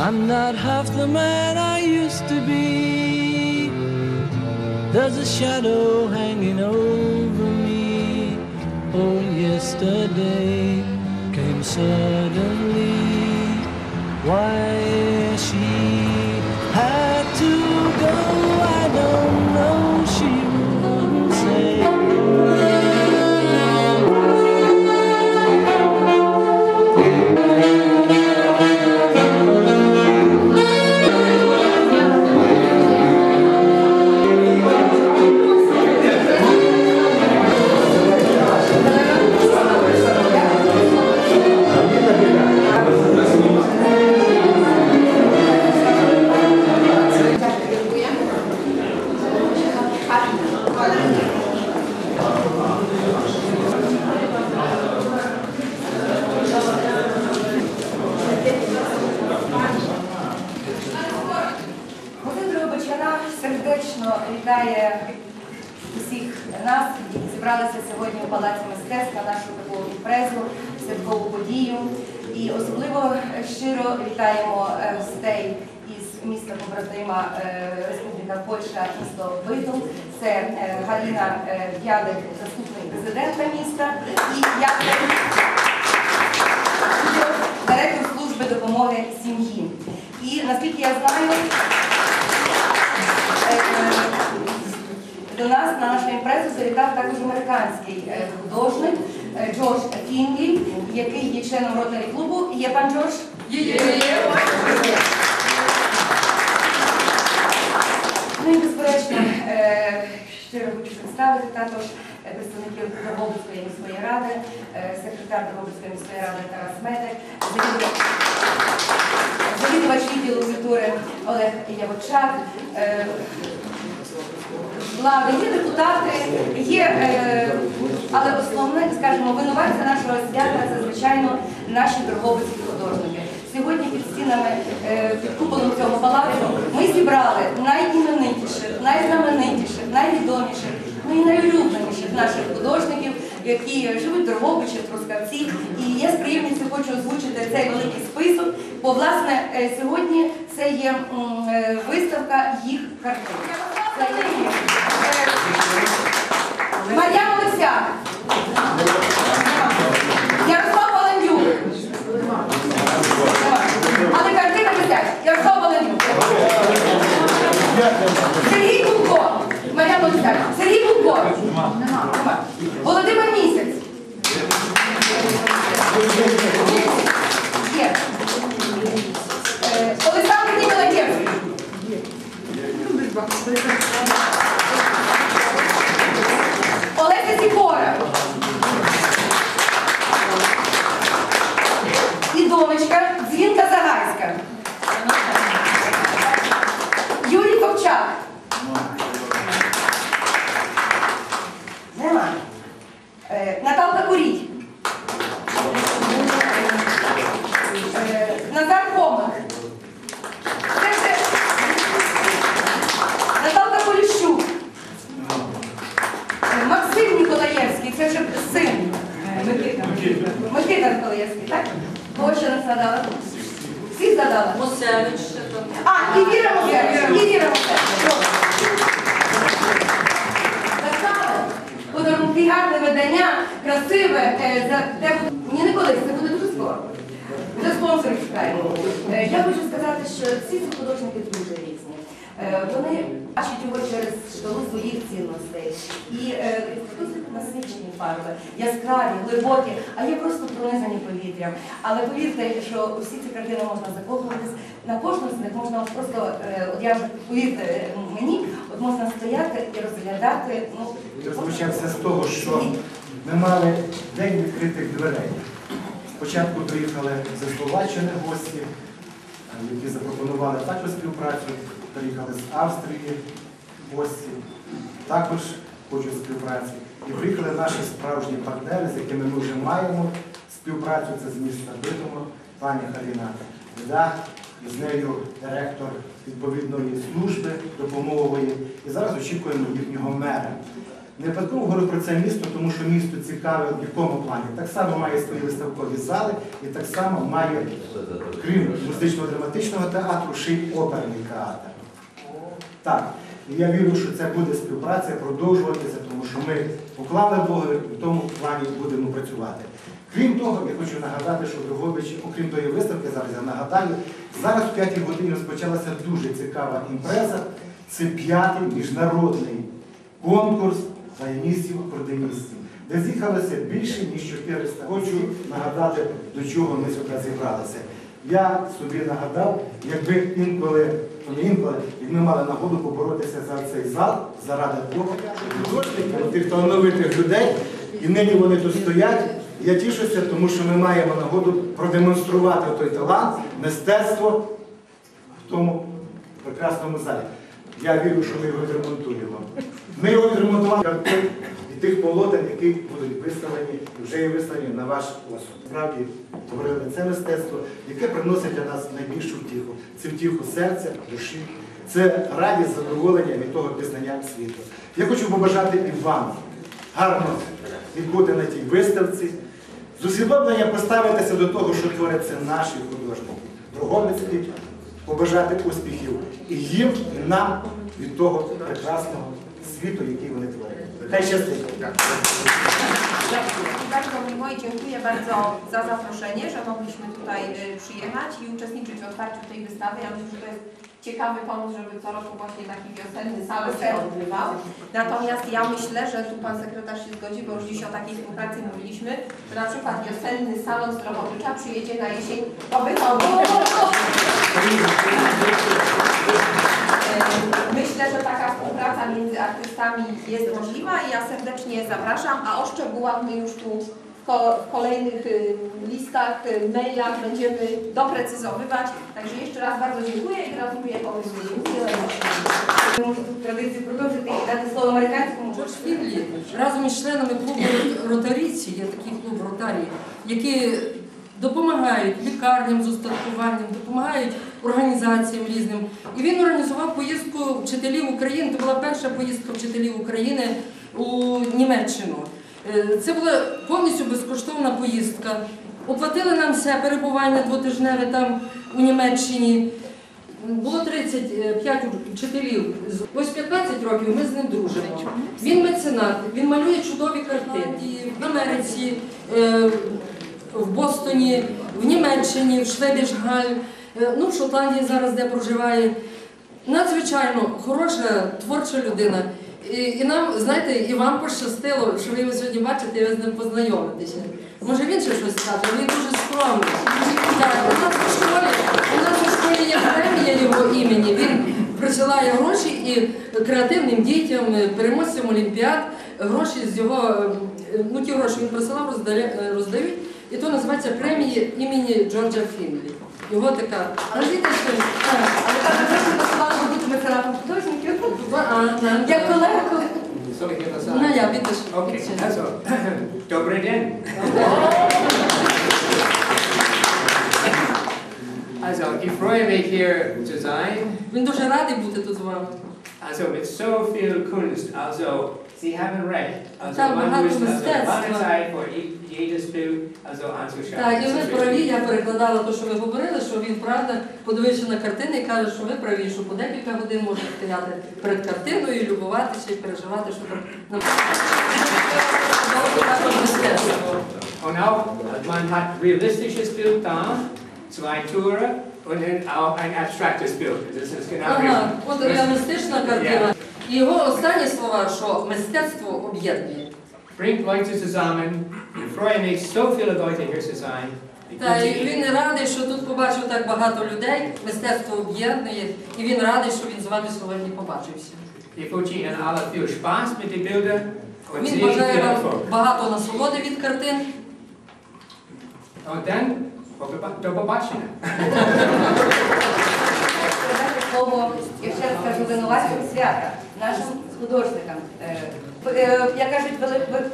I'm not half the man I used to be. There's a shadow hanging over me. Oh, yesterday came suddenly. Why she had to go, I don't know. She wouldn't say. вітає усіх нас, які зібралися сьогодні у Палаці мистецтв на нашу таку імпрезу, святкову подію. І особливо щиро вітаємо е, гостей із міста побратима е, Республіка Польща, місто Битул. Це е, Галіна е, заступник президента міста, і я директор служби допомоги сім'ї. І наскільки я знаю, до нас на нашу імпрезу завітав також американський е, художник е, Джош Фінлі, який є членом ротарі клубу. Є пан Джош? Ну і безперечно, е, щиро хочу представити також представників Дрогобицької міської ради, секретар Дрогобицької міської ради Тарас Медик, завідувач відділу культури Олег Явочак. Е, є депутати, є, е, але основне, скажімо, винуватця нашого свята це, звичайно, наші торговицькі художники. Сьогодні під стінами, е, під куполом цього палацу ми зібрали найіменитіших, найзнаменитіших, найвідоміших, ну і найулюбленіших наших художників, які живуть в Трускавці. І я з приємністю хочу озвучити цей великий список, бо, власне, е, сьогодні це є виставка їх картин. Мар'яна Лисяк. Ярослав Валендюк. Але картина висять. Ярослав Валендюк. Сергій Бубко. Мар'яна Лисяк. Сергій. Нема. Володимир Місяць. Є. Е, Олександр Ніколаєвський. Нема. Е, Наталка Курій. Е, Назар Комах. Це все. Наталка Поліщук. Е, Максим Ніколаєвський, це вже син. Е, Микита. Микита Ніколаєвський, так? Кого ще не згадала? Всі згадала? Мосевич, ще там. А, і Віра Мосевич, і Віра Мосевич. Подарунки, гарне видання, красиве, е, те ні, не колись, це буде дуже скоро. Це спонсорів шукаємо. Е, Я хочу сказати, що всі ці художники дуже Вони бачать його через шкалу своїх цінностей. І е, досить насичені фарби, яскраві, глибокі, а є просто пронизані повітрям. Але повірте, що усі ці картини можна закохуватись, на кожну з них можна просто, е, от я вже повірте е, мені, от можна стояти і розглядати. Ну, Розпочався з того, що ми мали день відкритих дверей. Спочатку приїхали зі Словаччини гості, е, які запропонували також співпрацю. Приїхали з Австрії гості, також хочуть співпраці. І приїхали наші справжні партнери, з якими ми вже маємо співпрацю. Це з міста Битомо, пані Халіна Віда, з нею директор відповідної служби допомогової. І зараз очікуємо їхнього мера. Не випадково говорю про це місто, тому що місто цікаве в якому плані. Так само має свої виставкові зали і так само має, крім музично-драматичного театру, ще й оперний театр. Так, і я вірю, що це буде співпраця продовжуватися, тому що ми поклали договір і в тому плані будемо працювати. Крім того, я хочу нагадати, що в окрім тої виставки, зараз я нагадаю, зараз в 5 годині розпочалася дуже цікава імпреза. Це п'ятий міжнародний конкурс баяністів акордеоністів, де з'їхалося більше ніж 400. Хочу нагадати, до чого ми сюди зібралися. Я собі нагадав, якби інколи, то не інколи, ми мали нагоду поборотися за цей зал, заради Бога, художників, тих талановитих людей, і нині вони тут стоять. Я тішуся, тому що ми маємо нагоду продемонструвати той талант, мистецтво в тому прекрасному залі. Я вірю, що ми його відремонтуємо. Ми його відремонтували тих полотен, які будуть виставлені, вже є виставлені на ваш осуд. Справді говорили, це мистецтво, яке приносить для нас найбільшу втіху. Це втіху серця, душі. Це радість, задоволення від того пізнання світу. Я хочу побажати і вам гарно відбути на тій виставці, з усвідомлення поставитися до того, що творяться наші художники. Дроговицькі, побажати успіхів і їм, і нам від того прекрасного світу, який вони творять. Lesie Styku. Bardzo miło i dziękuję bardzo za zaproszenie, że mogliśmy tutaj y, przyjechać i uczestniczyć w otwarciu tej wystawy. Ja myślę, że to jest ciekawy pomysł, żeby co roku właśnie taki wiosenny salon się odbywał. Natomiast ja myślę, że tu Pan Sekretarz się zgodzi, bo już dziś o takiej współpracy mówiliśmy, że na przykład wiosenny salon zdrowotnicza przyjedzie na jesień do Myślę, że taka współpraca między artystami jest możliwa i ja serdecznie zapraszam, a o szczegółach my już tu w ko- w kolejnych y, listach, y, mailach będziemy doprecyzowywać. Także jeszcze raz bardzo dziękuję i gratuluję pomysłu. Dziękuję bardzo. Можу тут традицію продовжити і дати слово американському. Джордж Фінлі разом із членами клубу ротарійці, є такий клуб ротарії, які допомагають лікарням з устаткуванням, допомагають організаціям різним. І він організував поїздку вчителів України. Це була перша поїздка вчителів України у Німеччину. Е, Це була повністю безкоштовна поїздка. Оплатили нам все перебування двотижневе там у Німеччині. Було 35 вчителів. Ось 15 років ми з ним дружимо. Він меценат, він малює чудові картини. В Америці, е, в Бостоні, в Німеччині, в Швебішгаль, е, ну в Шотландії зараз де проживає. Надзвичайно хороша творча людина. І, і нам, знаєте, і вам пощастило, що ви його сьогодні бачите, і ви з ним познайомитеся. Може він ще щось скаже, він дуже скромний. Так, у нас у школі, нас у школі є премія його імені. Він присилає гроші і креативним дітям, е, переможцям олімпіад, гроші з його, е, ну ті гроші він присилав, роздають. І то називається премії імені Джорджа Фінлі. Його така. Назвіть, що- а, Але так бути меценатом художників. Як колега, коли Ну я, бачиш. Добрый день. Also, ich freue mich hier zu sein. Він дуже радий бути тут з вами. Also, mit so viel Kunst. Also, Sie haben recht. Also, Так, man багато muss also мистецтва. lange Zeit vor je- jedes Bild also anzuschauen. Так, і Das ви ist праві, я перекладала те, що ви говорили, що він правда подивився на картини і каже, що ви праві, що по декілька годин можна стояти перед картиною, і любуватися і переживати, що там мистецтво. Und auch, man hat realistisches Bild da, zwei Tore und dann auch ein abstraktes Bild. Das ist genau Ага, richtig. от реалістична картина. І його останні слова, що мистецтво об'єднує. Bringt Leute zusammen. Ich freue mich, so viele Leute hier zu sein. Та він радий, що тут побачив так багато людей, мистецтво об'єднує, і він радий, що він з вами сьогодні побачився. Ich wünsche Ihnen alle viel Spaß mit den Bildern und Він sehr бажає вам Erfolg. багато насолоди від картин. Und dann, до побачення. слово, я ще раз кажу, винуватцям свята, нашим художникам. Е, е, Як кажуть, вели-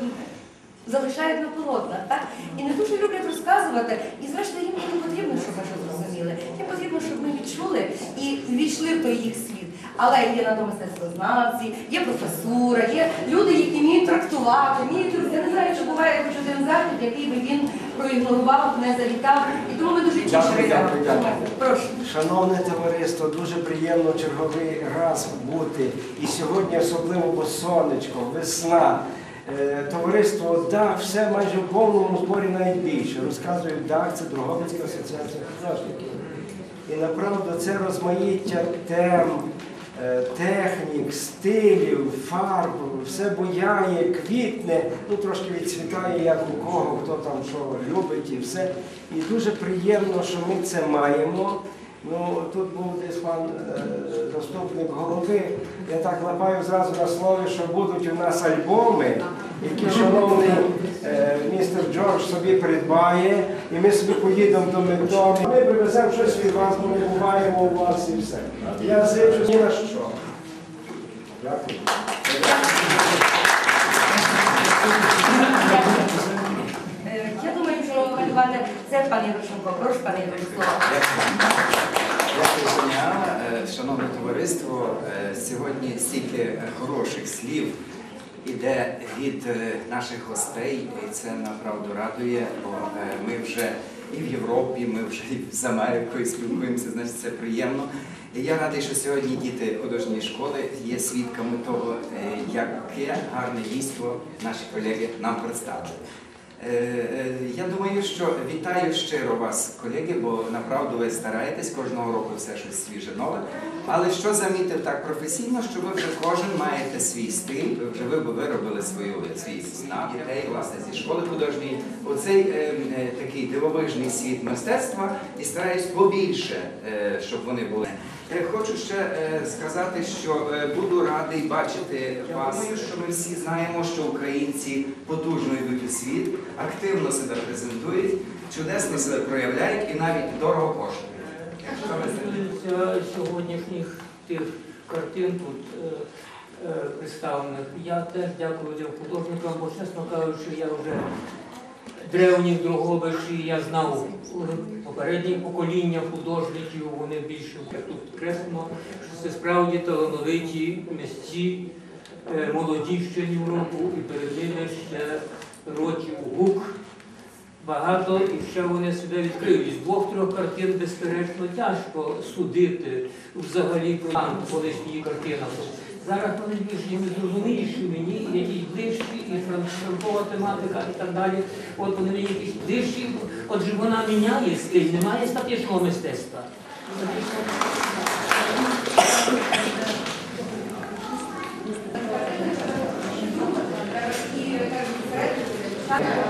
залишають на полотнах, так? І не дуже люблять розказувати. І зрештою їм не потрібно, щоб ми щось зрозуміли. Їм потрібно, щоб ми відчули і ввійшли в той їх світ. Але є на то мистецтвознавці, є професура, є люди, які вміють трактувати, вміють я не знаю, чи буває хоч один захід, який би він проігнорував, не завітав. І тому ми дуже тішимося. дякую, дякую. Прошу. Шановне товариство, дуже приємно черговий раз бути. І сьогодні особливо, бо сонечко, весна. Е, Товариство ДАК, все майже в повному зборі навіть більше. Розказують ДАК, це Дрогобицька асоціація художників. І направду це розмаїття тем, е, технік, стилів, фарб, все буяє, квітне, ну трошки відцвітає, як у кого, хто там що любить і все. І дуже приємно, що ми це маємо. Ну, тут був десь пан е, заступник голови. Я так лапаю зразу на слові, що будуть у нас альбоми, які шановний е, містер Джордж собі придбає, і ми собі поїдемо до Ментони. Ми привеземо щось від вас, бо ми буваємо у вас і все. Я зичу ні на що. Дякую. Е, Я думаю, що пані Іване, це пан Ярошенко. Прошу, пане Ярославе. Е, Шановне товариство, е, сьогодні стільки хороших слів іде від е, наших гостей, і це направду радує, бо ми вже і в Європі, ми вже і з Америкою спілкуємося, значить це приємно. Я радий, що сьогодні діти художньої школи є свідками того, яке гарне дійство наші колеги нам представили. Е, е, Я думаю, що вітаю щиро вас, колеги, бо направду ви стараєтесь кожного року все щось свіже нове. Але що замітив так професійно, що ви вже кожен маєте свій стиль, вже ви виробили свою свій знак дітей, власне, зі школи художньої. Оцей е, е, такий дивовижний світ мистецтва і стараюсь побільше, е, щоб вони були. Е, Хочу ще е, сказати, що е, буду радий бачити вас. Думаю, що ми всі знаємо, що українці потужно йдуть у світ, активно себе презентують, чудесно себе проявляють і навіть дорого коштують. Стосується сьогоднішніх тих картин тут представлених, я теж дякую художникам, бо чесно кажучи, я вже древніх Дрогобичі, я знав попередні покоління художників, вони більше тут підкреслено, що це справді талановиті місці, е, молоді ще року, і перед ними ще років гук багато і ще вони себе відкриють. З двох-трьох картин, безперечно, тяжко судити взагалі про там колишньої картинах. Зараз вони більш зрозуміліші мені, якісь ближчі, і франкова тематика і так далі. От вони мені якісь ближчі, отже вона міняє стиль, немає статичного мистецтва. Е, серед-